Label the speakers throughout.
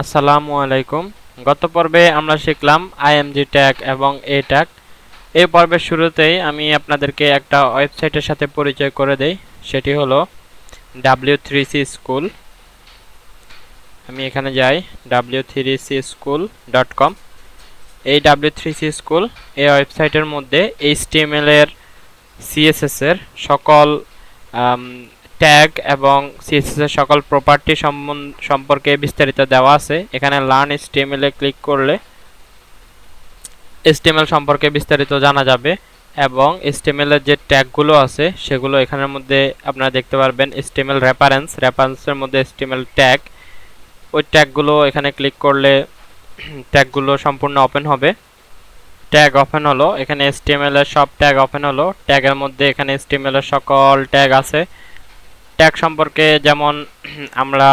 Speaker 1: আসসালামু আলাইকুম। গত পর্বে আমরা শিখলাম আইএমজি ট্যাগ এবং এ ট্যাগ। এই পর্বের শুরুতেই আমি আপনাদেরকে একটা ওয়েবসাইটের সাথে পরিচয় করে দেই। সেটি হলো ডাব্লিউ থ্রি সি স্কুল। আমি এখানে যাই, W three C school dot com. এই ডাব্লিউ থ্রি সি স্কুল এই ওয়েবসাইটের মধ্যে এইচটিএমএল এর, সিএসএস এর সকল ট্যাগ এবং সিএসএস এর সকল প্রপার্টি সম্পর্কে বিস্তারিত দেওয়া আছে। এখানে লার্ন এইচটিএমএল এ ক্লিক করলে এইচটিএমএল সম্পর্কে বিস্তারিত জানা যাবে এবং এইচটিএমএল এর যে ট্যাগগুলো আছে, সেগুলো এখানের মধ্যে আপনারা দেখতে পারবেন এইচটিএমএল রেফারেন্স রেফারেন্সের মধ্যে এইচটিএমএল ট্যাগ ওই ট্যাগগুলো এখানে ক্লিক করলে ট্যাগগুলো সম্পূর্ণ ওপেন হবে। ট্যাগ ওপেন হলো, এখানে এইচটিএমএল এর সব ট্যাগ ওপেন হলো। ট্যাগের মধ্যে এখানে এইচটিএমএল এর সকল ট্যাগ আছে। ট্যাগ সম্পর্কে যেমন আমরা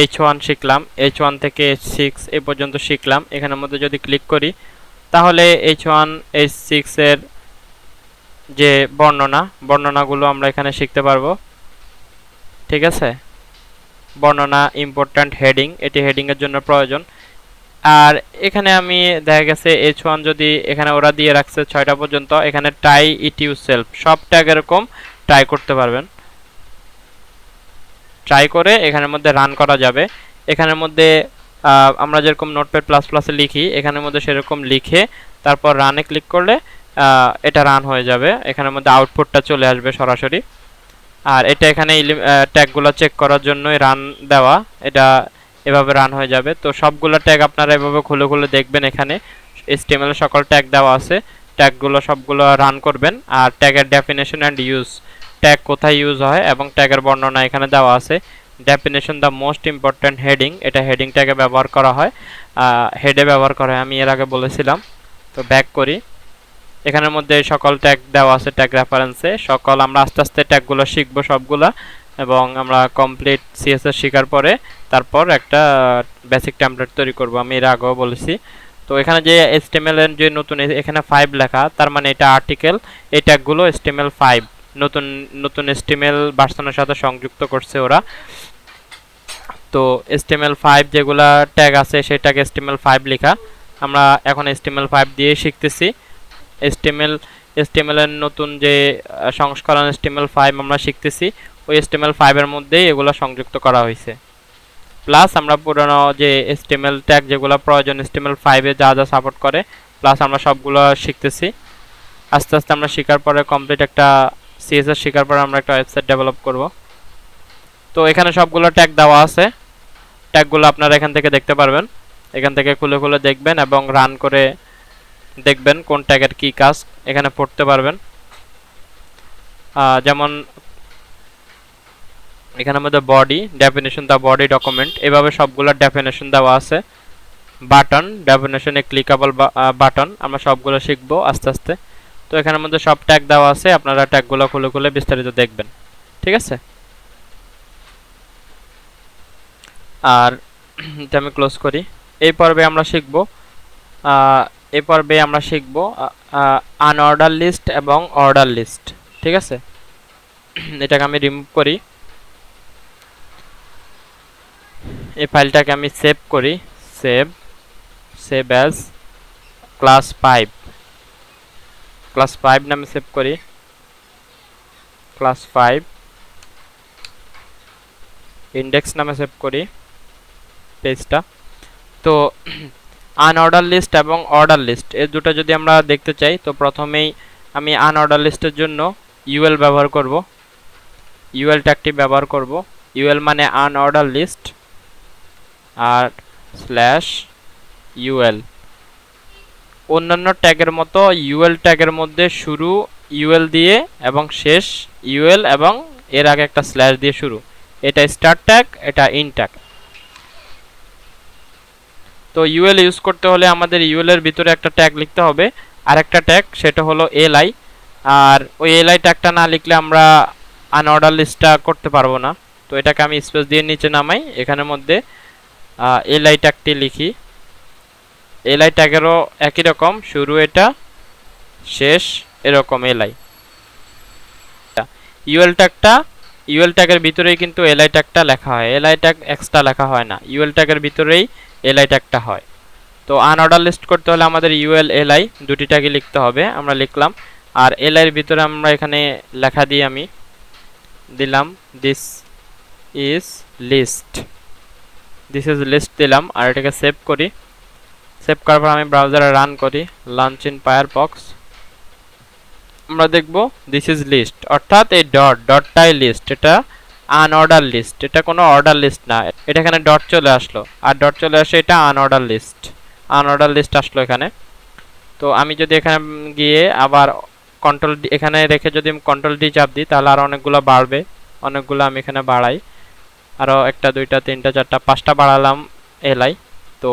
Speaker 1: এইচ ওয়ান শিখলাম এইচ ওয়ান থেকে এইচ সিক্স এই পর্যন্ত শিখলাম। এখানের মধ্যে যদি ক্লিক করি, তাহলে এইচ ওয়ান এইচ সিক্সের যে বর্ণনা, বর্ণনাগুলো আমরা এখানে শিখতে পারব। ঠিক আছে? বর্ণনা ইম্পর্ট্যান্ট হেডিং এটি হেডিংয়ের জন্য প্রয়োজন। আর এখানে আমি দেখা গেছে এইচ ওয়ান যদি এখানে ওরা দিয়ে রাখছে ছয়টা পর্যন্ত, এখানে টাই ইট ইউ সেলফ সব ট্যাগ এরকম ট্রাই করতে পারবেন। ট্রাই করে এখানের মধ্যে রান করা যাবে। এখানের মধ্যে আমরা যেরকম নোটপ্যাড প্লাস প্লাসে লিখি, এখানের মধ্যে সেরকম লিখে তারপর রানে ক্লিক করলে এটা রান হয়ে যাবে। এখানের মধ্যে আউটপুটটা চলে আসবে সরাসরি। আর এটা এখানে ট্যাগগুলো চেক করার জন্যই রান দেওয়া। এটা এভাবে রান হয়ে যাবে। তো সবগুলো ট্যাগ আপনারা এভাবে খুলে খুলে দেখবেন এখানে। এসটিএমএল সকল ট্যাগ দেওয়া আছে। ট্যাগগুলো সবগুলো রান করবেন। আর ট্যাগের ডেফিনেশন অ্যান্ড ইউজ ট্যাগ কোথায় ইউজ হয় এবং ট্যাগের বর্ণনা এখানে দেওয়া আছে। Definition the most important heading এটা হেডিং ট্যাগে ব্যবহার করা হয়। হেডে ব্যবহার করা হয়, আমি এর আগে বলেছিলাম। তো ব্যাক করি। এখানের মধ্যে সকল ট্যাগ দেওয়া আছে ট্যাগ রেফারেন্সে সকল আমরা আস্তে আস্তে ট্যাগগুলো শিখব সবগুলা এবং আমরা কমপ্লিট সিএসএস শেখার পরে তারপর একটা বেসিক টেমপ্লেট তৈরি করব, আমি এর আগেও বলেছি। তো এখানে যে এসটিএমএল এর যে নতুন এখানে ফাইভ লেখা, তার মানে এটা আর্টিকেল এই ট্যাগগুলো এসটিএমএল ফাইভ নতুন নতুন এসটিএমএল ভার্সনের সাথে সংযুক্ত করছে ওরা তো এসটিএমএল ফাইভ যেগুলা ট্যাগ আছে সেই ট্যাগ এসটিএমএল ফাইভ লেখা আমরা এখন এসটিএমএল ফাইভ দিয়ে শিখতেছি এসটিএমএল এসটিএমএল এর নতুন যে সংস্করণ এসটিএমএল ফাইভ আমরা শিখতেছি ওই এসটিএমএল ফাইভের মধ্যেই এগুলো সংযুক্ত করা হয়েছে প্লাস আমরা পুরনো যে এসটিএমএল ট্যাগ যেগুলো প্রয়োজন এসটিএমএল ফাইভে যা যা সাপোর্ট করে প্লাস আমরা সবগুলো শিখতেছি আস্তে আস্তে আমরা শেখার পরে কমপ্লিট একটা সিএসএস শেখার পরে আমরা একটা ওয়েবসাইট ডেভেলপ করব। তো এখানে সবগুলো ট্যাগ দেওয়া আছে। ট্যাগগুলো আপনারা এখান থেকে দেখতে পারবেন। এখান থেকে খুলে খুলে দেখবেন এবং রান করে দেখবেন কোন ট্যাগের কি কাজ এখানে পড়তে পারবেন। যেমন এখানের মধ্যে body definition the body document এভাবে সবগুলো ডেফিনেশন দেওয়া আছে। বাটন ডেফিনেশনে ক্লিকেবল বাটন আমরা সবগুলো শিখব আস্তে আস্তে। তো এখানের মধ্যে সব ট্যাগ দেওয়া আছে, আপনারা ট্যাগগুলো খুলে খুলে বিস্তারিত দেখবেন। ঠিক আছে? আর এটা আমি ক্লোজ করি। এই পর্বে আমরা শিখব এই পর্বে আমরা শিখব আনঅর্ডার লিস্ট এবং অর্ডার লিস্ট ঠিক আছে? এটাকে আমি রিমুভ করি। এই ফাইলটাকে আমি সেভ করি। Save save as class five class five নামে সেভ করি। ক্লাস ফাইভ ইন্ডেক্স নামে সেভ করি পেজটা তো আনঅর্ডার লিস্ট এবং অর্ডার লিস্ট এই দুটো যদি আমরা দেখতে চাই, তো প্রথমেই আমি আনঅর্ডার লিস্টের জন্য ইউএল ব্যবহার করব। ইউএল ট্যাগটি ব্যবহার করব। ইউএল মানে আনঅর্ডার লিস্ট আর স্ল্যাশ ইউএল অন্যান্য ট্যাগের মতো ইউএল ট্যাগের মধ্যে শুরু ইউএল দিয়ে এবং শেষ ইউএল এবং এর আগে একটা স্ল্যাশ দিয়ে শুরু। এটা স্টার্ট ট্যাগ এটা ইন ট্যাগ তো ইউএল ইউজ করতে হলে আমাদের ইউএল এর ভিতরে একটা ট্যাগ লিখতে হবে। আর একটা ট্যাগ সেটা হলো এলআই আর ওই এলআই ট্যাগটা না লিখলে আমরা আনঅর্ডার লিস্টটা করতে পারব না। তো এটাকে আমি স্পেস দিয়ে নিচে নামাই। এখানের মধ্যে এলআই ট্যাগটি লিখি। এলআই ট্যাগেরও একই রকম, শুরু এটা, শেষ এরকম এলআই ইউএল ট্যাগটা ইউএল ট্যাগের ভিতরেই কিন্তু এলআই ট্যাগটা লেখা হয়। এলআই ট্যাগ এক্সট্রা লেখা হয় না। ইউএল ট্যাগের ভিতরেই এলআই ট্যাগটা হয়। তো আনঅর্ডার লিস্ট করতে হলে আমাদের ইউএল এলআই দুটি ট্যাগই লিখতে হবে, আমরা লিখলাম। আর এলআইয়ের ভিতরে আমরা এখানে লেখা দিই আমি দিলাম this is list this is list দিলাম, আর এটাকে সেভ করি। সেভ করার পর আমি ব্রাউজারে রান করি লঞ্চ ইন পায়ার বক্স আমরা দেখব দিস ইজ লিস্ট অর্থাৎ এই ডট ডটটাই লিস্ট এটা আনঅর্ডার লিস্ট এটা কোনো অর্ডার লিস্ট না। এটা এখানে ডট চলে আসলো। আর ডট চলে আসে এটা আনঅর্ডার লিস্ট আনঅর্ডার লিস্ট আসলো এখানে। তো আমি যদি এখানে গিয়ে আবার কন্ট্রোল এখানে রেখে যদি কন্ট্রোল ডি চাপ দিই, তাহলে আর অনেকগুলো বাড়বে। অনেকগুলো আমি এখানে বাড়াই। আরও একটা, দুইটা, তিনটা, চারটা, পাঁচটা বাড়ালাম এলাই তো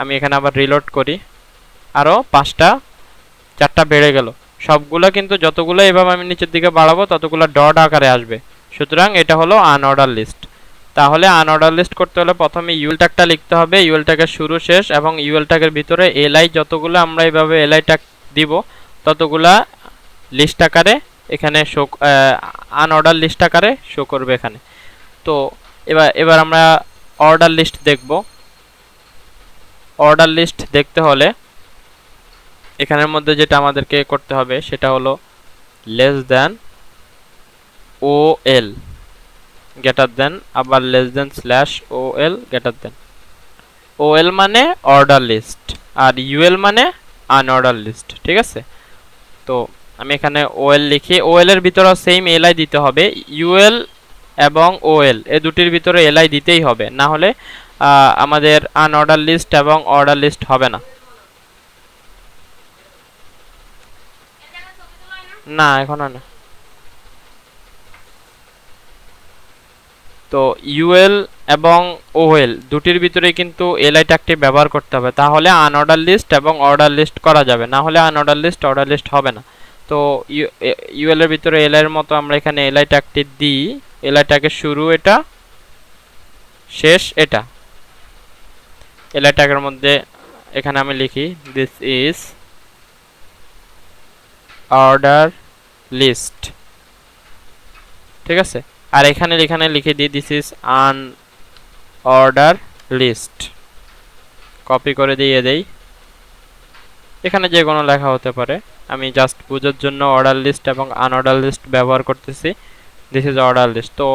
Speaker 1: আমি এখানে আবার রিলোড করি। আরও পাঁচটা, চারটা বেড়ে গেল। সবগুলো কিন্তু যতগুলো এভাবে আমি নিচের দিকে বাড়াবো, ততগুলো ডট আকারে আসবে। সুতরাং এটা হলো আনঅর্ডার লিস্ট তাহলে আনঅর্ডার লিস্ট করতে হলে প্রথমে ইউএল ট্যাগটা লিখতে হবে। ইউএল ট্যাগের শুরু শেষ এবং ইউএল ট্যাগের ভিতরে এলআই যতগুলো আমরা এইভাবে এলআই ট্যাগ দিব, ততগুলা লিস্ট আকারে এখানে শো আনঅর্ডার লিস্ট আকারে শো করবে এখানে। তো এবার এবার আমরা অর্ডার লিস্ট দেখব। অর্ডার লিস্ট দেখতে হলে এখানের মধ্যে যেটা আমাদেরকে করতে হবে সেটা হলো less than O L greater than আবার less than slash O L greater than O L মানে অর্ডার লিস্ট আর ইউএল মানে আনঅর্ডার লিস্ট ঠিক আছে? তো আমি এখানে ওএল লিখি ওএল এর ভিতরে সেম এলআই দিতে হবে। ইউএল এবং ওএল এই দুটির ভিতরে এলআই দিতেই হবে। না হলে আমাদের আনঅর্ডার লিস্ট এবং অর্ডার লিস্ট হবে না। না, এখনও না। তো ইউএল এবং ওএল দুটির ভিতরে কিন্তু এলআই ট্যাগটি ব্যবহার করতে হবে। তাহলে আনঅর্ডার লিস্ট এবং অর্ডার লিস্ট করা যাবে। না হলে আনঅর্ডার লিস্ট অর্ডার লিস্ট হবে না। তো ইউএল এর ভিতরে এলআই এর মতো আমরা এখানে এলআই ট্যাগটি দিই। এলআই ট্যাগের শুরু এটা, শেষ এটা। এলআই ট্যাগের মধ্যে এখানে আমি লিখি দিস ইজ অর্ডার লিস্ট ঠিক আছে? আর এখানে এখানে লিখে দিই this is unordered list copy করে দিয়ে দেই। এখানে যে কোনো লেখা হতে পারে। আমি জাস্ট পুজোর জন্য অর্ডার লিস্ট এবং আনঅর্ডার লিস্ট ব্যবহার করতেছি। দিস ইজ অর্ডার লিস্ট তো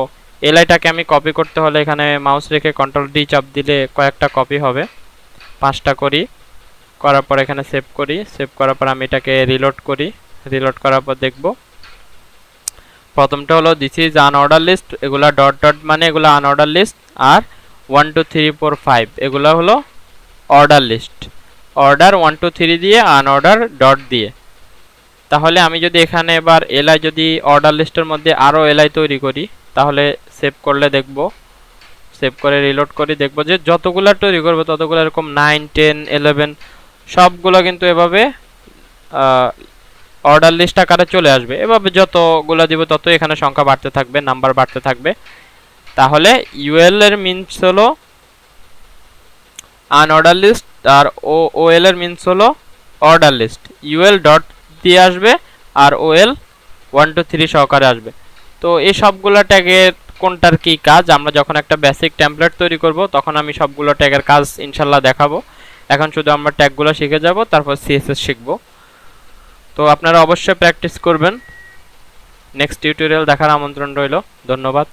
Speaker 1: এলআইটাকে আমি কপি করতে হলে এখানে মাউস রেখে কন্ট্রোল ডি চাপ দিলে কয়েকটা কপি হবে। পাঁচটা করি, করার পর এখানে সেভ করি। সেভ করার পর আমি এটাকে রিলোড করি। রিলোড করার পর দেখব। প্রথমটা হলো দিস ইজ আনঅর্ডার লিস্ট এগুলা ডট ডট মানে এগুলো আনঅর্ডার লিস্ট আর one two three four five এগুলো হলো order list order one two three দিয়ে আনঅর্ডার ডট দিয়ে। তাহলে আমি যদি এখানে এবার এলআই যদি অর্ডার লিস্টের মধ্যে আরও এলআই তৈরি করি, তাহলে সেভ করলে দেখব। সেভ করে রিলোড করি, দেখব যে যতগুলো তৈরি করব, ততগুলো এরকম নাইন টেন ইলেভেন সবগুলো কিন্তু এভাবে অর্ডার লিস্ট আকারে চলে আসবে। এভাবে যতগুলো দিব তত এখানে সংখ্যা বাড়তে থাকবে নাম্বার বাড়তে থাকবে। তাহলে ইউএল এর মিনস হলো আনঅর্ডার লিস্ট আর ও ওএল এর মিনস হলো অর্ডার লিস্ট ইউএল ডট দিয়ে আসবে আর ওএল ওয়ান টু থ্রি সহকারে আসবে। তো এই সবগুলো ট্যাগের কোনটার কি কাজ, আমরা যখন একটা বেসিক টেমপ্লেট তৈরি করব, তখন আমি সবগুলো ট্যাগের কাজ ইনশাল্লাহ দেখাবো। এখন শুধু আমরা ট্যাগগুলো শিখে যাব, তারপর সিএসএস শিখব। তো আপনারা অবশ্যই প্র্যাকটিস করবেন। নেক্সট টিউটোরিয়াল দেখার আমন্ত্রণ রইল। ধন্যবাদ।